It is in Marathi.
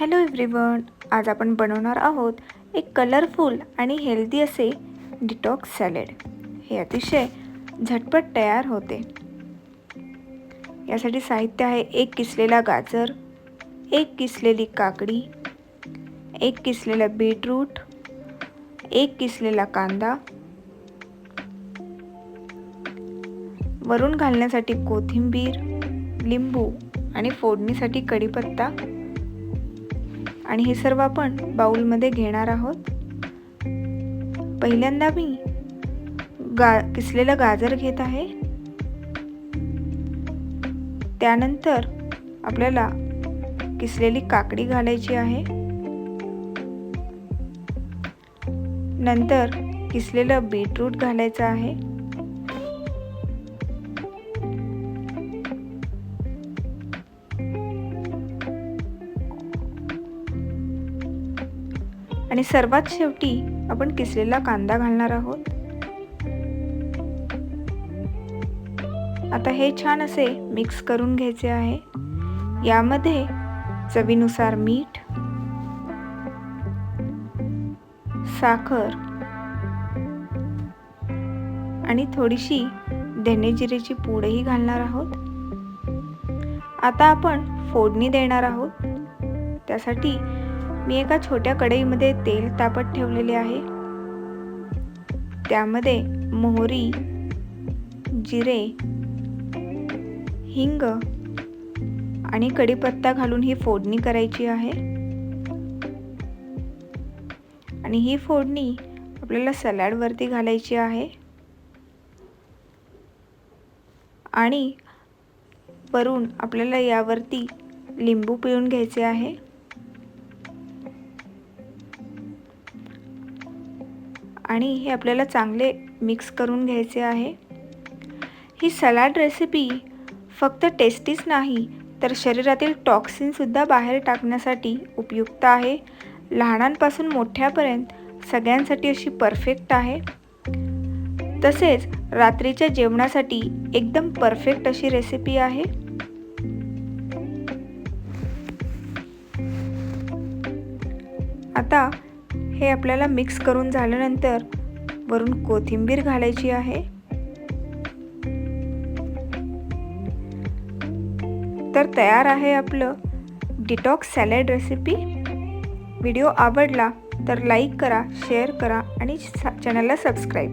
हॅलो एव्हरीवन आज आपण बनवणार आहोत एक कलरफुल आणि हेल्दी असे डिटॉक्स सॅलेड हे अतिशय झटपट तयार होते. यासाठी साहित्य आहे एक किसलेला गाजर एक किसलेली काकडी एक किसलेला बीटरूट एक किसलेला कांदा. वरून घालण्यासाठी कोथिंबीर लिंबू आणि फोडणीसाठी कढीपत्ता. आणि हे सर्व आपण बाउलमध्ये घेणार आहोत. पहिल्यांदा मी गा किसलेलं गाजर घेत आहे. त्यानंतर आपल्याला किसलेली काकडी घालायची आहे. नंतर किसलेलं बीटरूट घालायचं आहे. आणि सर्वात शेवटी आपण किसलेला कांदा घालणार आहोत. आता हे छान असे मिक्स करून घ्यायचे आहे. यामध्ये चवीनुसार मीठ साखर आणि थोडीशी धने जिरेची पूडही घालणार आहोत. आता आपण फोडणी देणार आहोत. त्यासाठी मी एका छोट्या कढईमध्ये तेल तापत ठेवलेले आहे. त्यामध्ये मोहरी जिरे हिंग आणि कढीपत्ता घालून ही फोडणी करायची आहे. आणि ही फोडणी आपल्याला सलाडवरती घालायची आहे. आणि वरून आपल्याला यावरती लिंबू पिळून घ्यायचे आहे. आणि हे आपल्याला चांगले मिक्स करून घ्यायचे आहे. ही सलाड रेसिपी फक्त टेस्टीच नाही तर शरीरातील टॉक्सिनसुद्धा बाहेर टाकण्यासाठी उपयुक्त आहे. लहानांपासून मोठ्यापर्यंत सगळ्यांसाठी अशी परफेक्ट आहे. तसेच रात्रीच्या जेवणासाठी एकदम परफेक्ट अशी रेसिपी आहे. आता हे आपल्याला मिक्स करून झाल्यानंतर वरून कोथिंबीर घालायची आहे. तर तयार आहे आपलं डिटॉक्स सॅलड रेसिपी व्हिडिओ आवडला तर लाईक करा शेअर करा आणि चॅनलला सबस्क्राईब